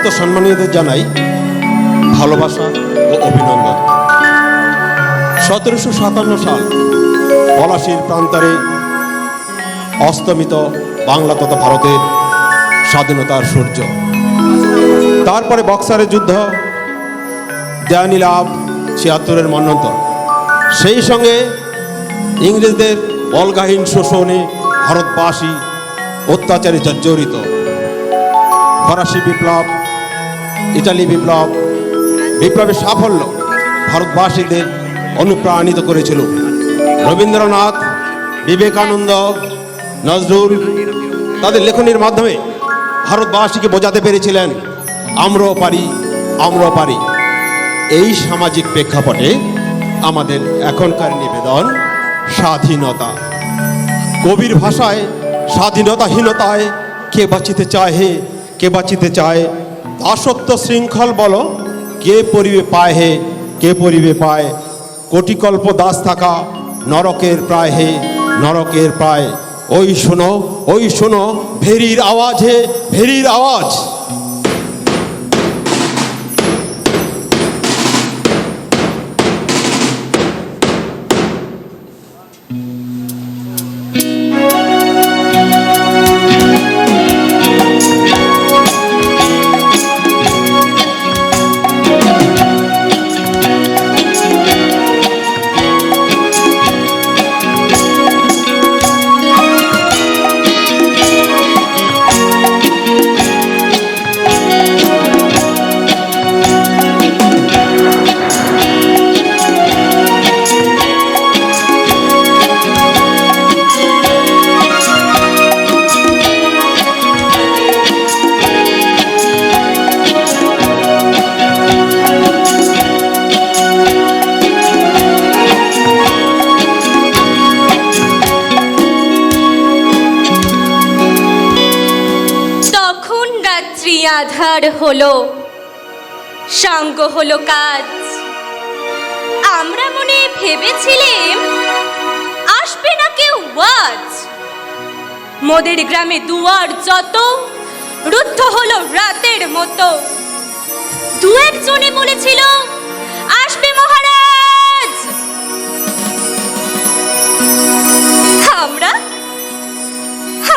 সমস্ত সম্মানীয়দের জানাই ভালোবাসা ও অভিনন্দন। সতেরোশো সাতান্ন সাল পলাশির প্রান্তরে অস্তমিত বাংলা তথা ভারতের স্বাধীনতার সূর্য। তারপরে বক্সারের যুদ্ধ দেয়ানি লাভ ছিয়াত্তরের মন্বন্তর সেই সঙ্গে ইংরেজদের অলগাহীন শোষণে ভারতবাসী অত্যাচারে জর্জরিত। ফরাসি বিপ্লব ইটালি বিপ্লব, বিপ্লবের সাফল্য ভারতবাসীদের অনুপ্রাণিত করেছিল। রবীন্দ্রনাথ, বিবেকানন্দ, নজরুল তাদের লেখনীর মাধ্যমে ভারতবাসীকে বোঝাতে পেরেছিলেন, আমরাও পারি আমরাও পারি। এই সামাজিক প্রেক্ষাপটে আমাদের এখনকার নিবেদন, স্বাধীনতা। কবির ভাষায় স্বাধীনতাহীনতায়, কে বাঁচিতে চায় হে, কে বাঁচিতে চায় দাসত্ব শৃঙ্খল বলো। কে পরিবে পায় হে, কে পরিবে পায়? কোটিকল্প দাস থাকা নরকের প্রায় হে, নরকের প্রায়। ওই শোনো ওই শোনো, ভেরির আওয়াজ হে, ভেরির আওয়াজ। আধার হলো, সাঙ্গ হলো কাজ। আমরা মনে ভেবেছিলেম, আসবে না কেউ ওয়াজ। মোদের গ্রামে দুয়ার যত, রুদ্ধ হলো রাতের মতো। দু একজনে বলেছিল, আসবে মহারাজ। আমরা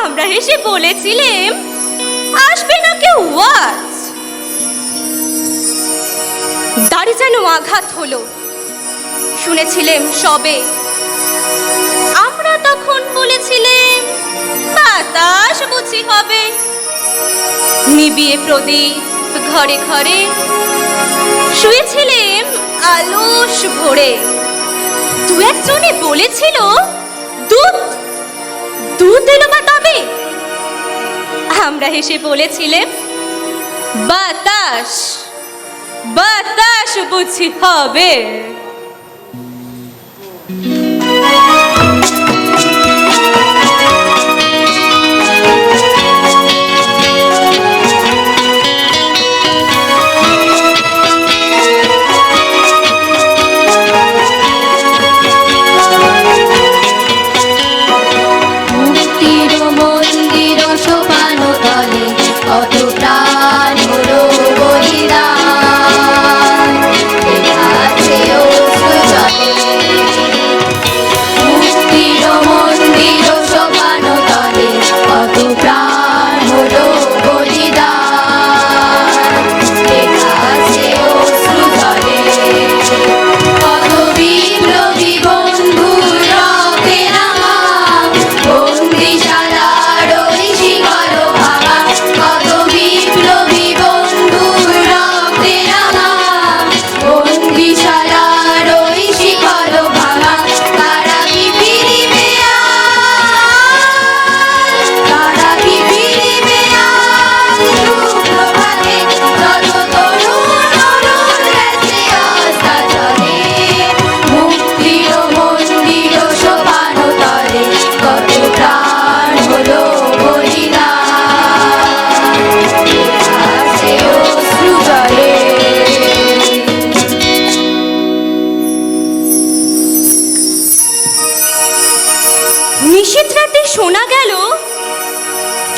আমরা হেসে বলেছিলেম কেউ ওয়াজ? দাড়ি যেন আঘাত হলো। শুনেছিলেন সবে। আমরা তখন বলেছিলেম, বাতাস বুঝি হবে। নিবিয়ে প্রদীপ ঘরে ঘরে। শুয়েছিলেম আলস ভরে। দু একজনে বলেছিল, দুধ দুধ এলো বা তবে? আমরা হেসে বলেছিলেন বাতাস বাতাস বুঝি হবে।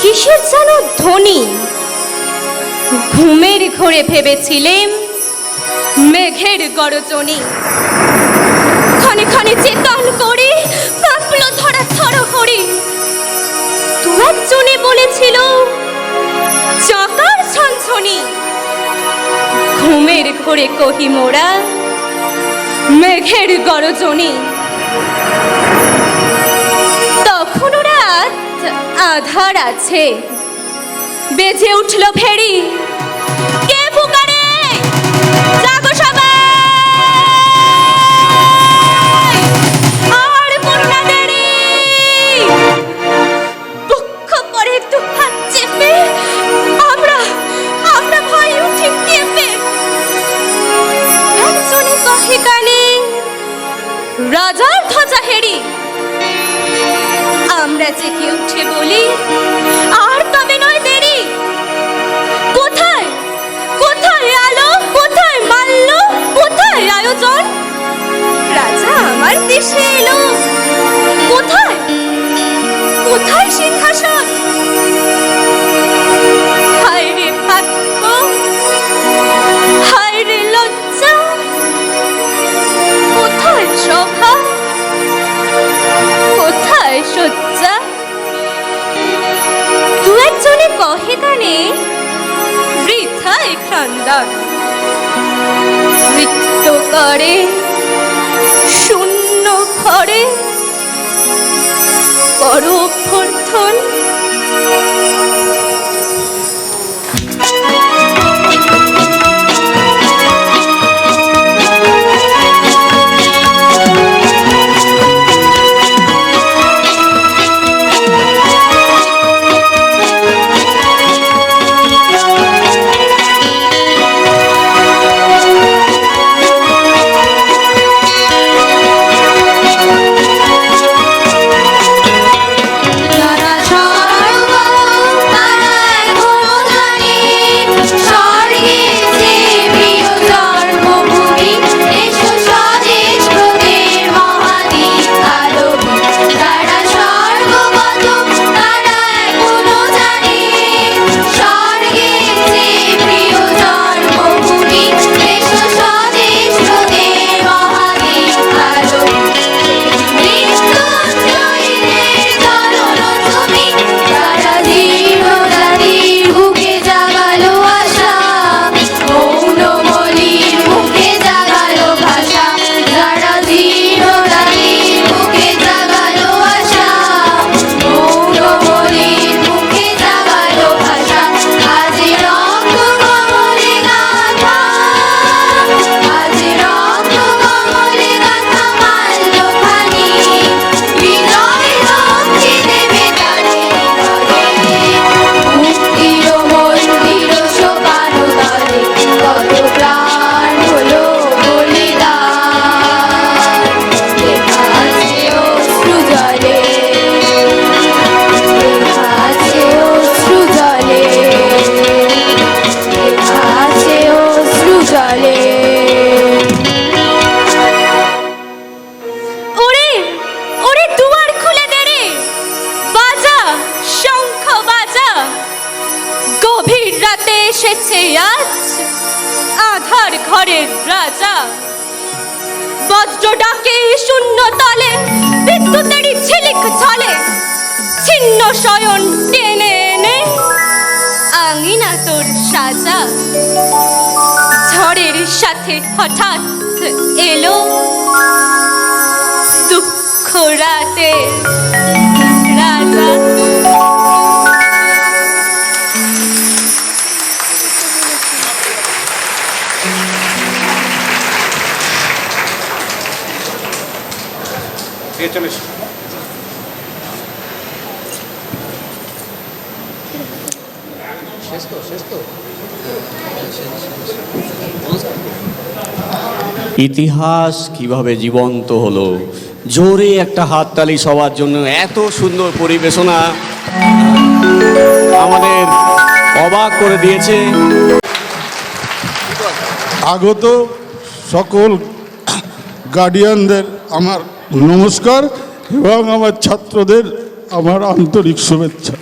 কিসের যেন ধ্বনি? ঘুমের ঘোরে ভেবেছিলেন মেঘের গরজনী। ক্ষণে ক্ষণে চেতন করে কাঁপল ধরা থর করে। দু একজনে বলেছিল, চাকার ছনছনি। ঘুমের ঘোরে কহি মোরা মেঘের গরজনী। আধার আছে। বেজে উঠল ফেরি। আমরা জেগে উঠে বলি? আর তবে নয় দেরি। কোথায়? কোথায় আলো? কোথায় মাল্য? কোথায় আয়োজন? রাজা আমার দেশে এলো। কোথায়? কোথায় সিংহাসন খান্দান রিক্ত করে শূন্য ঘরে করো অভ্যর্থন এসেছে আজ আধার ঘরের রাজা। বজ্র ডাকে শূন্য তলে, বিদ্যুতেরই ঝিলিক ঝলে ছিন্ন শয়ন টেনে এনে আঙিনা তোর সাজা। ঝড়ের সাথে হঠাৎ এলো দুঃখ রাতে ইতিহাস কীভাবে জীবন্ত হলো? জোরে একটা হাততালি সবার জন্য এত সুন্দর পরিবেশনা আমাদের অবাক করে দিয়েছে। আগত সকল গার্ডিয়ানদের আমার নমস্কার এবং আমার ছাত্রদের আমার আন্তরিক শুভেচ্ছা।